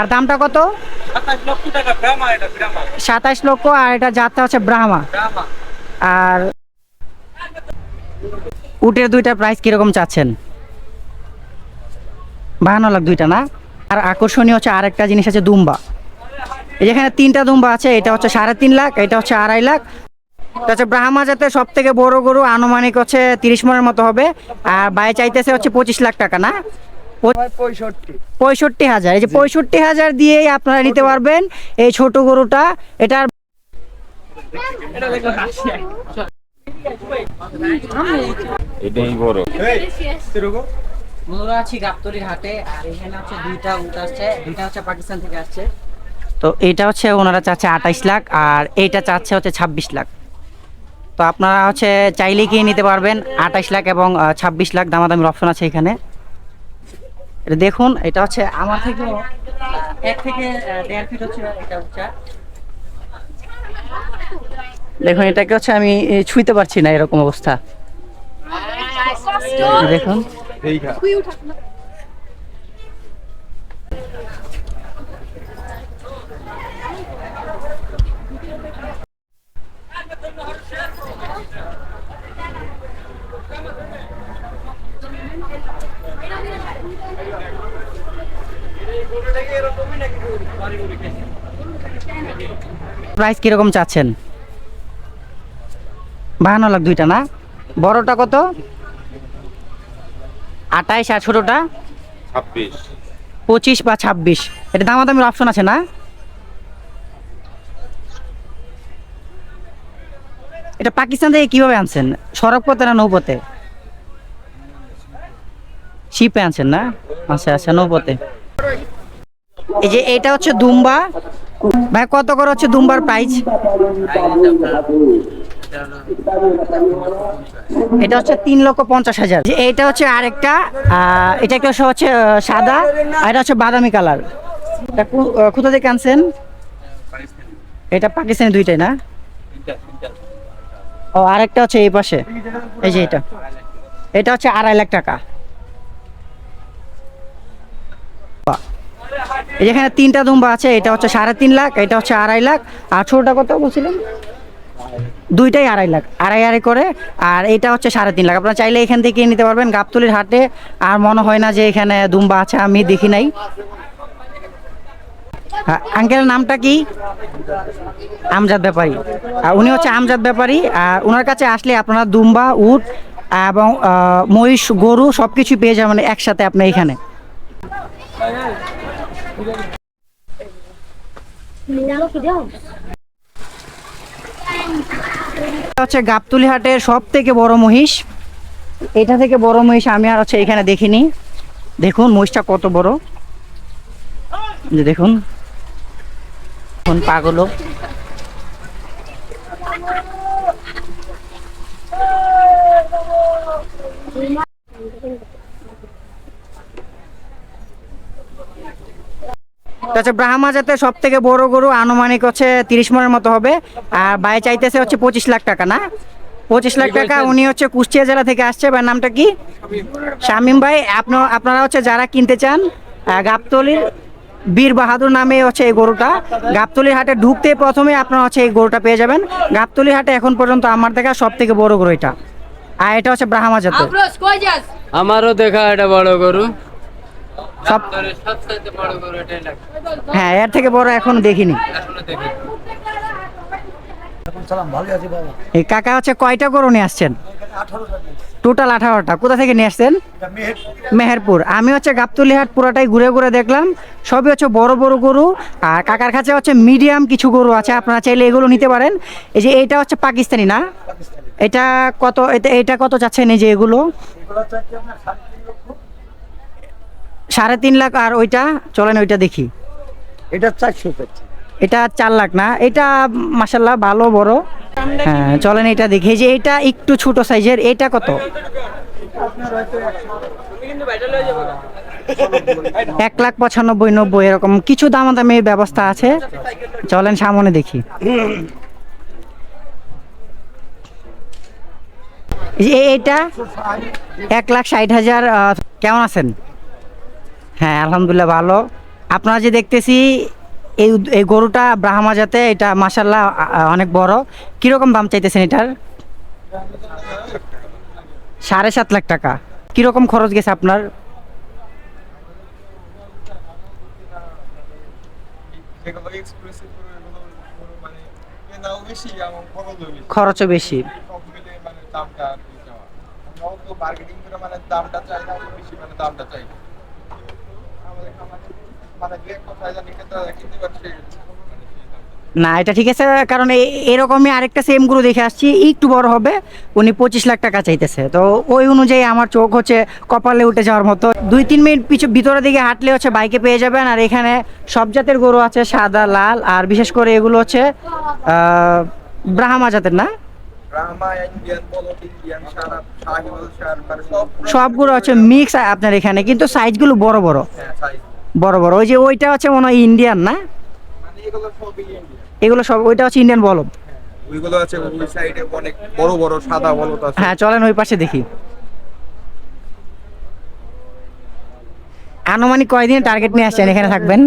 আর দামটা কত? সাতাশ লক্ষ আর এটা যাত্রা হচ্ছে ব্রাহ্মা। আর উটের দুইটা প্রাইস কীরকম চাচ্ছেন? বাহান্ন লাখ দুইটা না? আর আকর্ষণীয় হচ্ছে আরেকটা জিনিস আছে দুম্বা। যেখানে তিনটা দুম্বা আছে এটা হচ্ছে সাড়ে তিন লাখ এটা হচ্ছে আড়াই লাখ। হচ্ছে ব্রাহ্মা জাতের সব থেকে বড় গরু আনুমানিক হচ্ছে তিরিশ মনের মতো হবে। আর বাইরে চাইতেছে হচ্ছে পঁচিশ লাখ টাকা না? পঁয়ষট্টি। হাজার। এই যে পঁয়ষট্টি হাজার দিয়েই আপনারা নিতে পারবেন এই ছোট গরুটা। এটার এটাই বড়। আমরা আছি গাবতলির হাটে আর এখানে হচ্ছে দুইটা উট আসছে দুইটা হচ্ছে পাকিস্তান থেকে আসছে। তো এটা হচ্ছে ওনারা চাচ্ছে আঠাইশ লাখ আর এইটা চাচ্ছে হচ্ছে ছাব্বিশ লাখ। তো আপনারা হচ্ছে চাইলে কি নিতে পারবেন আঠাইশ লাখ এবং ছাব্বিশ লাখ দামাদামির অপশন আছে এখানে। এটা দেখুন, এটা হচ্ছে আমার থেকে এক থেকে দেড় ফিট হচ্ছে এটা উঁচা দেখুন, এটাকে হচ্ছে আমি ছুঁইতে পারছি না এরকম অবস্থা। দেখুন। প্রাইস কীরকম চাচ্ছেন? বাহান্ন লাখ দুইটা না? বড়টা কত? আঠাইশ আর ছোটোটা? ছাব্বিশ। পঁচিশ বা ছাব্বিশ। এটা দামাদামির অপশন আছে না? এটা পাকিস্তান থেকে কীভাবে আনছেন? সড়ক পথে না নৌপথে? শিপে আনছেন না? আচ্ছা আচ্ছা নৌপথে। এই যে এটা হচ্ছে দুম্বা। ভাই, কত করে হচ্ছে দুম্বার প্রাইস এটা হচ্ছে তিন লক্ষ পঞ্চাশ হাজার। এটা হচ্ছে আরেকটা এটা একটা হচ্ছে সাদা, আর এটা হচ্ছে বাদামি কালার। কোথা থেকে আনছেন? এটা পাকিস্তানি দুইটাই না? ও, আরেকটা হচ্ছে এই পাশে। এই যে এটা। এটা হচ্ছে আড়াই লাখ টাকা বাহ। এই যেখানে তিনটা দুম্বা আছে এটা হচ্ছে সাড়ে তিন লাখ এটা হচ্ছে আড়াই লাখ। আর ছোটটা কত বলছিলেন? দুইটাই আড়াই লাখ আড়াই আড়াই করে আর এটা হচ্ছে সাড়ে তিন লাখ। আপনারা চাইলে এখান থেকে নিতে পারবেন গাবতলির হাটে আর মনে হয় না যে এখানে দুম্বা আছে আমি দেখি নাই। হ্যাঁ, আঙ্কেলের নামটা কি? আমজাদ ব্যাপারী। উনি হচ্ছে আমজাদ ব্যাপারী আর ওনার কাছে আসলে আপনারা দুম্বা উট এবং মহিষ গরু সব কিছু পেয়ে যাবেন একসাথে আপনি এখানে। হচ্ছে গাবতলি হাটের সব থেকে বড় মহিষ। এটা থেকে বড় মহিষ আমি আর হচ্ছে এখানে দেখিনি। দেখুন, মহিষটা কত বড়। যে দেখুন। দেখুন পাগলো এটা হচ্ছে ব্রাহ্মা জাতের সব থেকে বড় গরু আনুমানিক হচ্ছে তিরিশ মনের মতো হবে। আর বাই চাইতেছে হচ্ছে পঁচিশ লাখ টাকা না? পঁচিশ লাখ টাকা উনি হচ্ছে কুষ্টিয়া জেলা থেকে আসছে ভাই নামটা কি? শামিম ভাই আপনার আপনারা হচ্ছে যারা কিনতে চান গাবতলির বীর বাহাদুর নামে হচ্ছে এই গরুটা। গাবতলির হাটে ঢুকতে প্রথমে আপনারা হচ্ছে এই গরুটা পেয়ে যাবেন। গাবতলির হাটে এখন পর্যন্ত আমার দেখা সব থেকে বড় গরু এটা। আর এটা হচ্ছে ব্রাহ্মা যাস? আমারও দেখা এটা বড় গরু। সব সবচাইতে বড় গরু এটাই লাগে। হ্যাঁ এর থেকে বড় এখন দেখিনি। এই কাকা হচ্ছে কয়টা গরু নিয়ে আসছেন? টোটাল আঠারোটা। কোথা থেকে নিয়ে আসছেন? মেহেরপুর। আমি হচ্ছে গাবতলি হাট পুরোটাই ঘুরে ঘুরে দেখলাম। সবই হচ্ছে বড় বড় গরু। আর কাকার কাছে হচ্ছে মিডিয়াম কিছু গরু আছে। আপনারা চাইলে এগুলো নিতে পারেন। এই যে এইটা হচ্ছে পাকিস্তানি না? এটা কত এটা এটা কত চাচ্ছেন এই যে এগুলো? সাড়ে তিন লাখ আর ওইটা চলেন ওইটা দেখি। এটা চারশো এটা চার লাখ না এটা মাসাল্লাহ ভালো বড়। হ্যাঁ চলেন এটা দেখি। যে এটা একটু ছোট সাইজের এটা কত? এক লাখ পঁচানব্বই নব্বই এরকম। কিছু দামাদামির ব্যবস্থা আছে। চলেন সামনে দেখি। এইটা এক লাখ ষাট হাজার কেমন আছেন? হ্যাঁ আলহামদুলিল্লাহ ভালো। আপনারা যে দেখতেছি, এই এই গরুটা ব্রাহ্মা জাতে এটা মাসাল্লাহ অনেক বড়। কীরকম দাম চাইতেছেন এটার? সাড়ে সাত লাখ টাকা। কীরকম খরচ গেছে আপনার? খরচও বেশি। মানে মানে দামটা চাই না, এটা ঠিক আছে, কারণ এরকমই আরেকটা সেম গরু দেখে আসছি, একটু বড় হবে, উনি পঁচিশ লাখ টাকা চাইতেছে। তো ওই অনুযায়ী আমার চোখ হচ্ছে কপালে উঠে যাওয়ার মতো। দুই, তিন মিনিট পিছু ভিতরের দিকে হাঁটলে হচ্ছে বাইকে পেয়ে যাবেন, আর এখানে সব জাতের গরু আছে, সাদা, লাল, আর বিশেষ করে এগুলো হচ্ছে ব্রাহ্মা জাতের, না? সবগুলো হচ্ছে মিক্স আপনার এখানে, কিন্তু সাইজগুলো বড় বড়। বড় বড়। ওই যে ওইটা হচ্ছে মনে হয় ইন্ডিয়ান না? এগুলো সব, ওইটা হচ্ছে ইন্ডিয়ান বলব ওইগুলো আছে ওই সাইডে অনেক বড় বড় সাদা আছে হ্যাঁ চলেন ওই পাশে দেখি। আনুমানিক কয়দিন টার্গেট নিয়ে আসছেন? এখানে থাকবেন?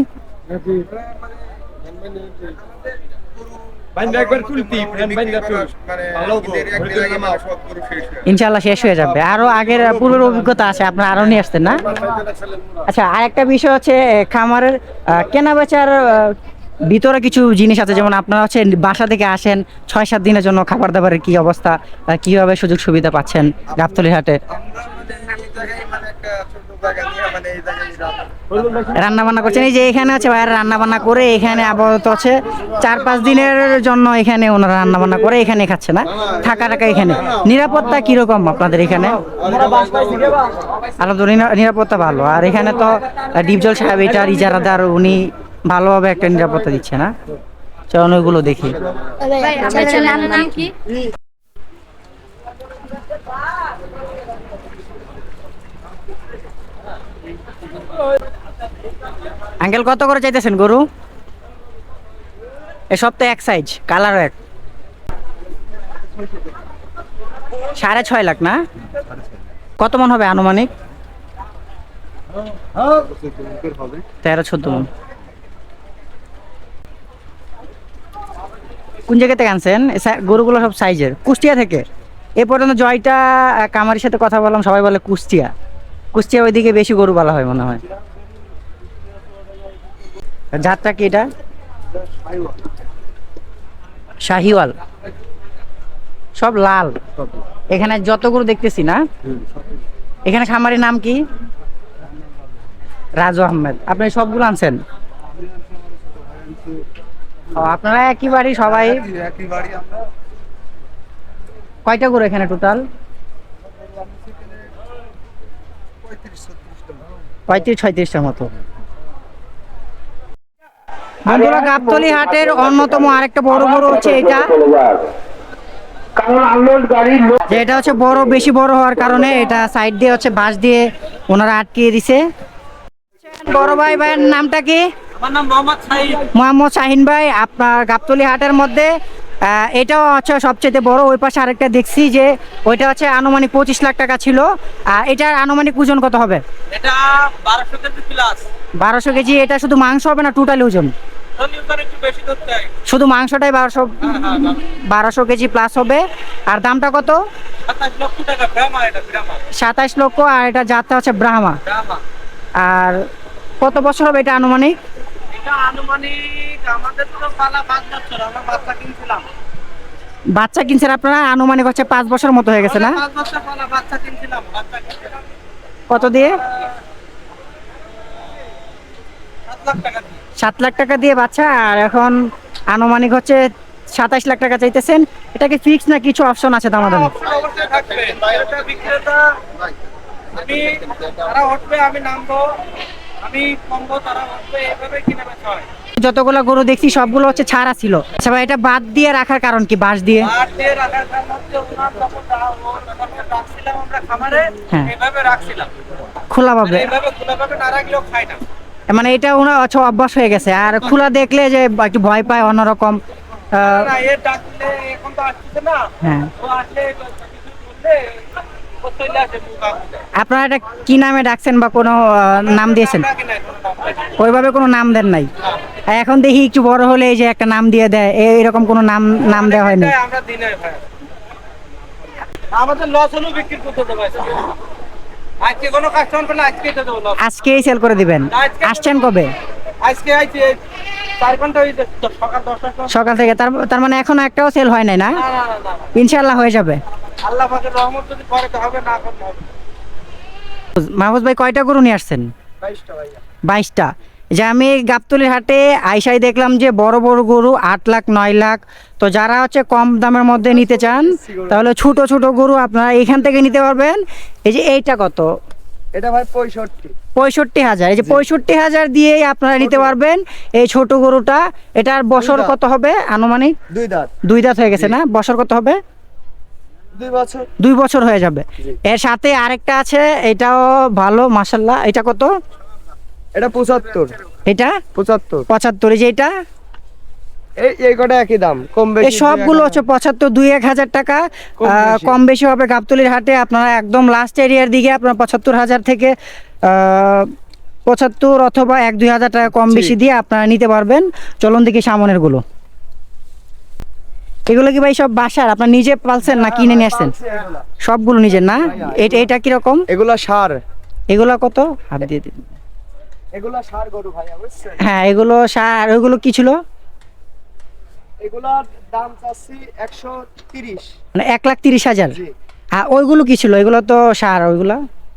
একবার তুলতি মানে শেষ হয়ে। ইনশাল্লাহ শেষ হয়ে যাবে। আরও আগের পূর্বের অভিজ্ঞতা আছে আপনার আরও নিয়ে আসতেন না? আচ্ছা আরেকটা বিষয় হচ্ছে খামারের আহ, কেনা বেচার ভিতরে কিছু জিনিস আছে যেমন আপনারা হচ্ছে বাসা থেকে আসেন ছয় সাত দিনের জন্য খাবার দাবারের কি অবস্থা কীভাবে সুযোগ সুবিধা পাচ্ছেন গাবতলি হাটে? আমরা মানে এই জায়গায় মানে একটা ছোট জায়গা নিয়ে মানে এই জায়গায় রান্না বান্না করছেন। এই যে এখানে আছে বাইরে রান্না বান্না করে এখানে আপাতত হচ্ছে চার পাঁচ দিনের জন্য এখানে ওনারা রান্না বান্না করে এখানে খাচ্ছে না। থাকা টাকা এখানে। নিরাপত্তা কীরকম আপনাদের এখানে? আলহামদুলিল্লাহ নিরাপত্তা ভালো। আর এখানে তো ডিপজল সাহেব এটার ইজারাদার উনি ভালোভাবে একটা নিরাপত্তা দিচ্ছে না। চলুন ওইগুলো দেখি। ভাই আপনার ছেলের নাম কি আঙ্কেল কত করে চাইতেছেন, গরু? এসব তো এক সাইজ কালার এক। সাড়ে ছয় লাখ না? কত মন হবে আনুমানিক? তেরো, চোদ্দ মন। কোন জায়গা থেকে আনছেন? গরুগুলো সব সাইজের কুষ্টিয়া থেকে? এ পর্যন্ত জয়টা কামারির সাথে কথা বললাম, সবাই বলে কুষ্টিয়া। কুষ্টিয়া ওইদিকে বেশি গরু বলা হয় মনে হয়। জাতটা কি এটা? শাহিওয়াল। সব লাল। এখানে যতগুলো দেখতেছি না? এখানে খামারের নাম কি? রাজু আহমেদ। আপনি সবগুলো আনছেন? আপনারা একই বাড়ি সবাই কয়টা গরু এখানে টোটাল পঁয়ত্রিশ, ছয়ত্রিশটার মতো। বন্ধুরা গাবতলি হাটের অন্যতম আরেকটা বড় বড় হচ্ছে এটা। এটা হচ্ছে বড় বেশি বড় হওয়ার কারণে এটা সাইড দিয়ে হচ্ছে বাঁশ দিয়ে ওনারা আটকিয়ে দিছে। বড় ভাই ভাইয়ের নামটা কি? মোহাম্মদ শাহিন ভাই আপনার গাবতলি হাটের মধ্যে আহ, এটাও হচ্ছে সবচেয়ে বড় ওই পাশে আরেকটা দেখছি যে ওইটা হচ্ছে আনুমানিক পঁচিশ লাখ টাকা ছিল। আর এটার আনুমানিক ওজন কত হবে? এটা বারোশো কেজি প্লাস বারোশো কেজি এটা শুধু মাংস হবে না টোটাল ওজন? একটু বেশি ধরতে হয়। শুধু মাংসটাই বারোশো বারোশো কেজি প্লাস হবে। আর দামটা কত? সাতাশ লক্ষ আর এটা জাতটা হচ্ছে ব্রাহ্মা। আর কত বছর হবে এটা আনুমানিক? বাচ্চা কিনছেন আপনারা? আনুমানিক হচ্ছে পাঁচ বছর মতো হয়ে গেছে না? কত দিয়ে? সাত লাখ টাকা দিয়ে। সাত লাখ টাকা দিয়ে বাচ্চা আর এখন আনুমানিক হচ্ছে সাতাশ লাখ টাকা চাইতেছেন। এটা কি ফিক্স না কিছু অপশন আছে দামাদামি? অবশ্যই অবশ্যই থাকবে। এটা বিক্রেতা আমি তারা উঠবে আমি নামবো। আমি কমবো তারা উঠবে এইভাবে কিনে বেচা হয়। যতগুলো গরু দেখছি সবগুলো হচ্ছে ছাড়া ছিল। আচ্ছা ভাই এটা বাদ দিয়ে রাখার কারণ কি বাঁশ দিয়ে? হ্যাঁ। খোলা মানে ভাবে না রাখলেও খায় না। মানে এটা ওনার হচ্ছে অভ্যাস হয়ে গেছে। আর খোলা দেখলে যে একটু ভয় পায় অন্যরকম হ্যাঁ। আপনারা এটা কি নামে ডাকছেন বা কোনো নাম দিয়েছেন। ওইভাবে কোনো নাম দেন নাই? এখন দেখি একটু বড় হলে এই যে একটা নাম দিয়ে দেয় এরকম কোনো নাম নাম দেওয়া হয়নি। আমাদের লস হলেও বিক্রি করতে দেবো আজকে। কোনো কাস্টমার পেলে আজকে এটা দেবো loss। আজকেই সেল করে দিবেন। আসছেন কবে? আজকে আইছে সকাল থেকে তার মানে এখনও একটাও সেল হয় নাই না? ইনশাল্লাহ হয়ে যাবে। আল্লাহ রহমত যদি করে তো হবে না হবে মাহফুজ ভাই কয়টা গরু নিয়ে আসছেন? বাইশটা বাইশটা। যে আমি গাবতলির হাটে আইসাই দেখলাম যে বড় বড় গরু আট লাখ নয় লাখ। তো যারা হচ্ছে কম দামের মধ্যে নিতে চান তাহলে ছোট ছোট গরু আপনারা এখান থেকে নিতে পারবেন। এই যে এইটা কত? এটা ভাই পঁয়ষট্টি। পঁয়ষট্টি হাজার। এই যে পঁয়ষট্টি হাজার দিয়েই আপনারা নিতে পারবেন এই ছোট গরুটা। এটার বছর কত হবে আনুমানিক? দুই দাঁত। দুই দাঁত হয়ে গেছে না? বছর কত হবে? দুই বছর। দুই বছর হয়ে যাবে। এর সাথে আরেকটা আছে এটাও ভালো মাসাল্লাহ এটা কত? এটা পঁচাত্তর। এটা? পঁচাত্তর। পঁচাত্তর এই যে এটা? এই এই কটা একই দাম কম বেশি সবগুলো হচ্ছে পঁচাত্তর দুই এক হাজার টাকা। কম বেশি। হবে গাবতলির হাটে। আপনারা একদম লাস্ট এরিয়ার দিকে আপনার পঁচাত্তর হাজার থেকে পঁচাত্তর অথবা এক দুই হাজার টাকা কম বেশি দিয়ে আপনারা নিতে পারবেন। চলুন দেখি সামনেরগুলো এগুলো কি ভাই সব বাসার? আপনার নিজে পালছেন না কিনে নিয়ে আসছেন? সবগুলো নিজের না? এটা এটা কীরকম? এগুলা সার। এগুলো কত? হাত দিয়ে দিন। এগুলা সার গরু ভাইয়া বুঝছেন? হ্যাঁ এগুলো সার ওইগুলো কি ছিল? এগুলার দাম চাচ্ছি একশো তিরিশ। মানে এক লাখ তিরিশ হাজার? আর ওইগুলো কি ছিল? এগুলো তো সার ওইগুলো?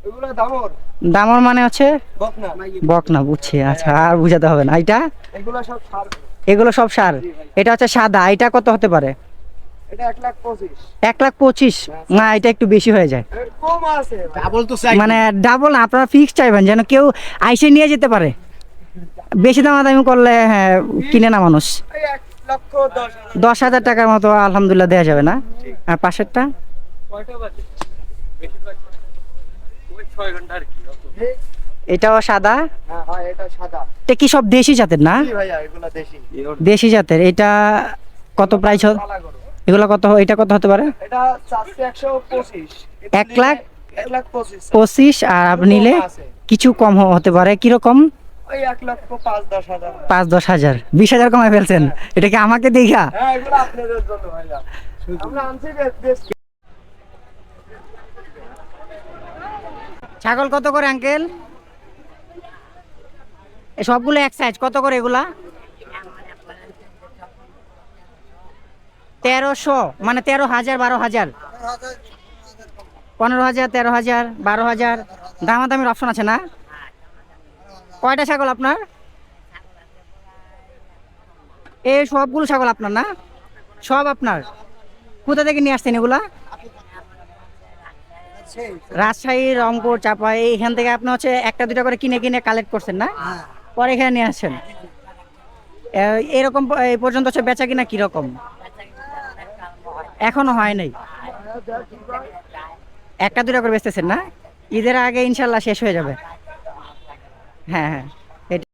এগুলা দামর। দামর মানে হচ্ছে বকনা। বক না বুঝছি আচ্ছা আর বুঝাতে হবে না। এটা এগুলা সব সার। এগুলো সব সার। এটা হচ্ছে সাদা এটা কত হতে পারে? এক লাখ পঁচিশ। না এটা একটু বেশি হয়ে যায়। এর কম আছে ডাবল মানে ডাবল আপনারা ফিক্স চাইবেন যেন কেউ আইসে নিয়ে যেতে পারে। বেশি দামাদামি করলে হ্যাঁ কিনে না মানুষ। দশ হাজার। টাকার মতো আলহামদুলিল্লাহ দেওয়া যাবে না। আর পাশেরটা। এটাও সাদা? হ্যাঁ এটা কি সব দেশি জাতের না? দেশি। দেশি জাতের। এটা কত প্রাইস এগুলো কত এটা কত হতে পারে? এক লাখ? পঁচিশ। আর আপনি নিলে কিছু কম হতে পারে। কীরকম? পাঁচ দশ হাজার। বিশ হাজার কমায় ফেলছেন। এটা কি আমাকে দেখা? হ্যাঁ ছাগল কত করে আঙ্কেল? সবগুলো এক সাইজ কত করে এগুলা? তেরোশো মানে তেরো হাজার, বারো হাজার। পনেরো হাজার, তেরো হাজার, বারো হাজার। দামাদামির অপশন আছে না? কয়টা ছাগল আপনার? এই সবগুলো ছাগল আপনার না? সব আপনার। কোথা থেকে নিয়ে আসছেন এগুলা? রাজশাহী, রংপুর চাপা এইখান থেকে আপনি হচ্ছে একটা দুটা করে কিনে কিনে কালেক্ট করছেন না? পরে এখানে নিয়ে আসছেন। এরকম এই পর্যন্ত হচ্ছে বেচা কিনা কীরকম? এখনও হয় নাই। একটা দুটা করে বেচতেছেন না? ঈদের আগে ইনশাল্লাহ শেষ হয়ে যাবে। হ্যাঁ হ্যাঁ এটা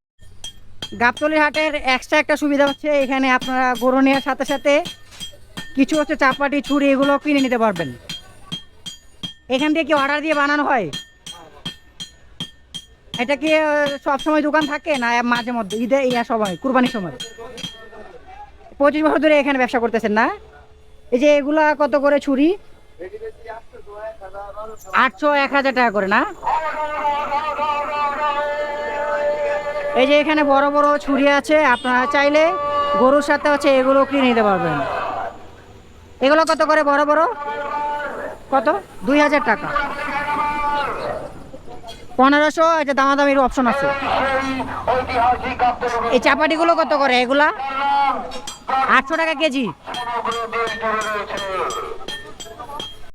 গাবতলি হাটের এক্সট্রা একটা সুবিধা হচ্ছে, এখানে আপনারা গরু নেওয়ার সাথে সাথে কিছু হচ্ছে চাপাটি, ছুরি, এগুলো কিনে নিতে পারবেন। এখান থেকে কি অর্ডার দিয়ে বানানো হয়? এটা কি সবসময় দোকান থাকে না মাঝে মধ্যে? ঈদে, ইয়া সময়, কুরবানির সময়? পঁচিশ বছর ধরে এখানে ব্যবসা করতেছেন না? এই যে এগুলা কত করে ছুরি? আটশো এক হাজার টাকা করে, না? এই যে এখানে বড় বড় ছুরি আছে, আপনারা চাইলে গরুর সাথে হচ্ছে এগুলো কিনে নিতে পারবেন। এগুলো কত করে বড় বড়? কত? দুই হাজার টাকা। পনেরোশো এটা দামাদামির অপশন আছে। এই চাপাটিগুলো কত করে এগুলা? আটশো টাকা কেজি। দেশ অগ্রদৃষ্টি রয়েছে।